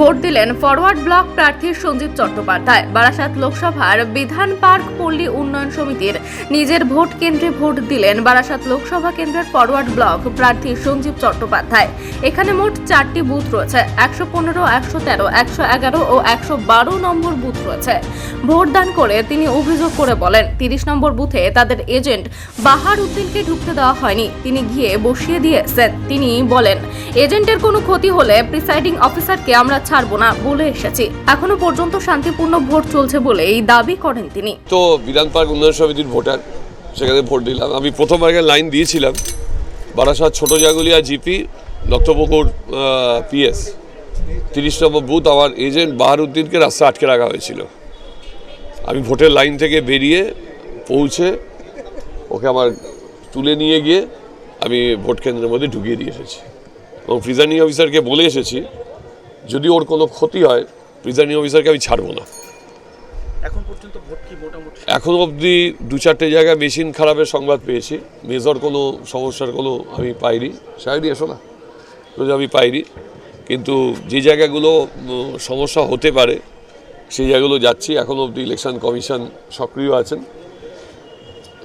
Vote দিলেন forward block প্রার্থী সঞ্জীব চট্টোপাধ্যায়। বারাসাত লোকসভার বিধান পার্ক পল্লী উন্নয়ন সমিতির নিজের ভোট কেন্দ্রে ভোট দিলেন বারাসাত লোকসভা কেন্দ্রের ফরওয়ার্ড ব্লক প্রার্থী সঞ্জীব চট্টোপাধ্যায়। এখানে মোট চারটি বুথ রয়েছে, একশো পনেরো, একশো তেরো, একশো এগারো ও একশো বারো নম্বর বুথ রয়েছে। ভোট দান করে তিনি অভিযোগ করে বলেন, তিরিশ নম্বর বুথে তাদের এজেন্ট বাহার উদ্দিনকে ঢুকতে দেওয়া হয়নি। তিনি গিয়ে বসিয়ে দিয়েছেন। তিনি বলেন, এজেন্টের কোনো ক্ষতি হলে প্রিসাইডিং অফিসারকে আমরা ছাড়বো না বলে এসেছি। এখনও পর্যন্ত শান্তিপূর্ণ ভোট চলছে বলে এই দাবি করেন তিনি। তো বিধান পার্ক উন্নয়ন সমিতির ভোটার, সেখানে ভোট দিলাম। আমি প্রথমবার এখানে লাইন দিয়েছিলাম। বারাসাত ছোট জাগুলিয়া জিপি দত্তপুকুর পিএস। তিরিশ নম্বর বুথ আমার এজেন্ট বাহারুদ্দিনকে রাস্তা আটকে রাখা হয়েছিল। আমি ভোটের লাইন থেকে বেরিয়ে পৌঁছে ওকে আমার তুলে নিয়ে গিয়ে আমি ভোট কেন্দ্রের মধ্যে ঢুকিয়ে দিয়ে এসেছি। এবং প্রিজাইডিং অফিসারকে বলে এসেছি যদি ওর কোনো ক্ষতি হয় প্রিজাইডিং অফিসারকে আমি ছাড়বো না। এখন পর্যন্ত ভোট কি মোটামুটি? এখন অবধি দু চারটে জায়গায় মেশিন খারাপের সংবাদ পেয়েছি। মেজর কোনো সমস্যার কোনো আমি পাইনি। সাহেবই এসো না। আমি পাইনি। কিন্তু যে জায়গাগুলো সমস্যা হতে পারে সেই জায়গাগুলো যাচ্ছি। এখন অবধি ইলেকশন কমিশন সক্রিয় আছেন।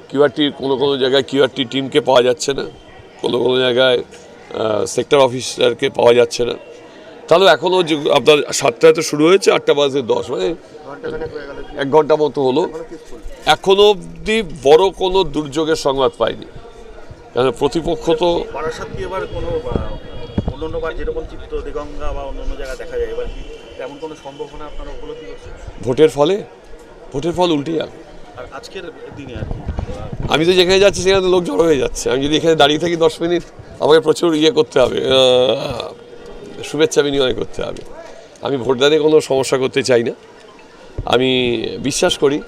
কিউআরটি কোনো কোনো জায়গায় কিউআরটি টিমকে পাওয়া যাচ্ছে না। কোনো কোনো জায়গায় সেক্টর অফিসারকে পাওয়া যাচ্ছে না। তাহলে এখনও যে আপনার সাতটায় তো শুরু হয়েছে আটটা বাজে দশ মানে এক ঘণ্টা মতো হলো। এখনও অবধি বড় কোনো দুর্যোগের সংবাদ পাইনি। কেন প্রতিপক্ষ তো বারাসাত কি এবার কোনো আহ, অন্যান্যবার যেরকম চিত্র দিগঙ্গা বা অন্য অন্য জায়গায় দেখা যায় এবার কি তেমন কোনো সম্ভাবনা আপনারা উপলব্ধি করছেন ভোটের ফলে? ভোটের ফল উল্টে যাবে আর আজকের দিনে আর আমি তো যেখানে যাচ্ছি সেখানে লোক জড়ো হয়ে যাচ্ছে। আমি যদি এখানে দাঁড়িয়ে থাকি দশ মিনিট আমাকে প্রচুর ইয়ে করতে হবে। শুভেচ্ছা বিনিময় করতে হবে। আমি ভোটদানে কোনো সমস্যা করতে চাই না। আমি বিশ্বাস করি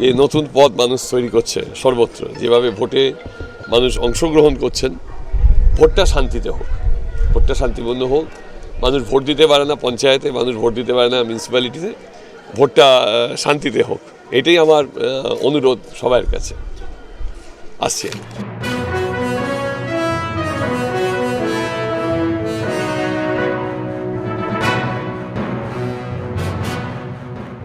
যে নতুন পথ মানুষ তৈরি করছে সর্বত্র। যেভাবে ভোটে মানুষ অংশগ্রহণ করছেন, ভোটটা শান্তিতে হোক। ভোটটা শান্তিপূর্ণ হোক। মানুষ ভোট দিতে পারে না পঞ্চায়েতে, মানুষ ভোট দিতে পারে না মিউনিসিপ্যালিটিতে ভোটটা শান্তিতে হোক। এটাই আমার অনুরোধ সবার কাছে। আসছে।